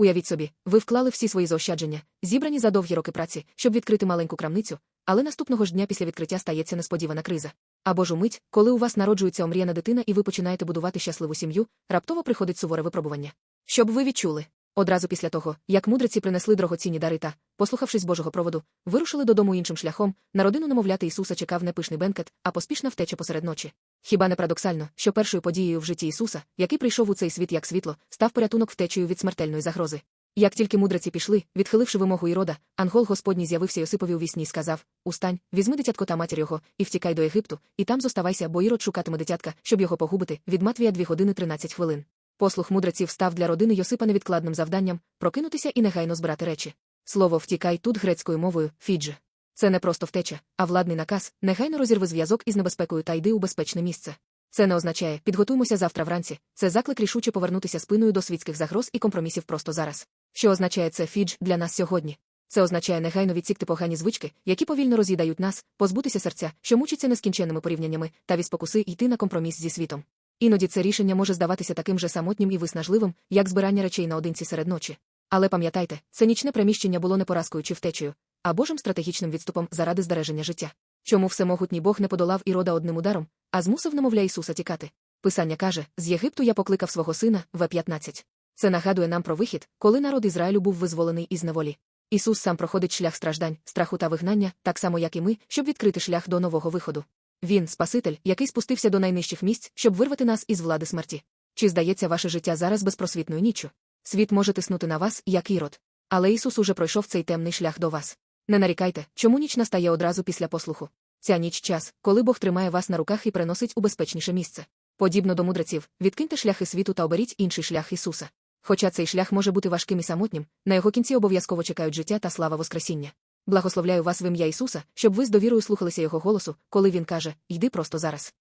Уявіть собі, ви вклали всі свої заощадження, зібрані за довгі роки праці, щоб відкрити маленьку крамницю, але наступного ж дня після відкриття стається несподівана криза. Або ж умить, коли у вас народжується омріяна дитина і ви починаєте будувати щасливу сім'ю, раптово приходить суворе випробування. Щоб ви відчули. Одразу після того, як мудреці принесли дорогоцінні дари та, послухавшись Божого проводу, вирушили додому іншим шляхом, на родину немовляти Ісуса чекав не пишний бенкет, а поспішна втеча посеред ночі. Хіба не парадоксально, що першою подією в житті Ісуса, який прийшов у цей світ як світло, став порятунок втечею від смертельної загрози. Як тільки мудреці пішли, відхиливши вимогу Ірода, ангел Господній з'явився Йосипові у вісні і сказав: Устань, візьми дитятко та матір його, і втікай до Єгипту, і там зоставайся, бо Ірод шукатиме дитятка, щоб його погубити, від Матвія 2 години 13 хвилин. Послух мудреців став для родини Йосипа невідкладним завданням прокинутися і негайно збирати речі. Слово втікай тут грецькою мовою фідже. Це не просто втеча, а владний наказ негайно розірви зв'язок із небезпекою та йди у безпечне місце. Це не означає підготуймося завтра вранці. Це заклик рішуче повернутися спиною до світських загроз і компромісів просто зараз. Що означає це фідж для нас сьогодні? Це означає негайно відсікти погані звички, які повільно роз'їдають нас, позбутися серця, що мучиться нескінченними порівняннями, та від спокуси йти на компроміс зі світом. Іноді це рішення може здаватися таким же самотнім і виснажливим, як збирання речей наодинці серед ночі. Але пам'ятайте, це нічне приміщення було не поразкою чи втечею, а Божим стратегічним відступом заради збереження життя. Чому всемогутній Бог не подолав ірода одним ударом, а змусив немовля Ісуса тікати? Писання каже: з Єгипту я покликав свого сина в 15. Це нагадує нам про вихід, коли народ Ізраїлю був визволений із неволі. Ісус сам проходить шлях страждань, страху та вигнання, так само як і ми, щоб відкрити шлях до нового виходу. Він, Спаситель, який спустився до найнижчих місць, щоб вирвати нас із влади смерті. Чи здається ваше життя зараз безпросвітною ніччю? Світ може тиснути на вас, як ірод. Але Ісус уже пройшов цей темний шлях до вас. Не нарікайте, чому ніч настає одразу після послуху. Ця ніч час, коли Бог тримає вас на руках і переносить у безпечніше місце. Подібно до мудреців, відкиньте шляхи світу та оберіть інший шлях Ісуса. Хоча цей шлях може бути важким і самотнім, на його кінці обов'язково чекають життя та слава Воскресіння. Благословляю вас в ім'я Ісуса, щоб ви з довірою слухалися Його голосу, коли Він каже: Йди просто зараз.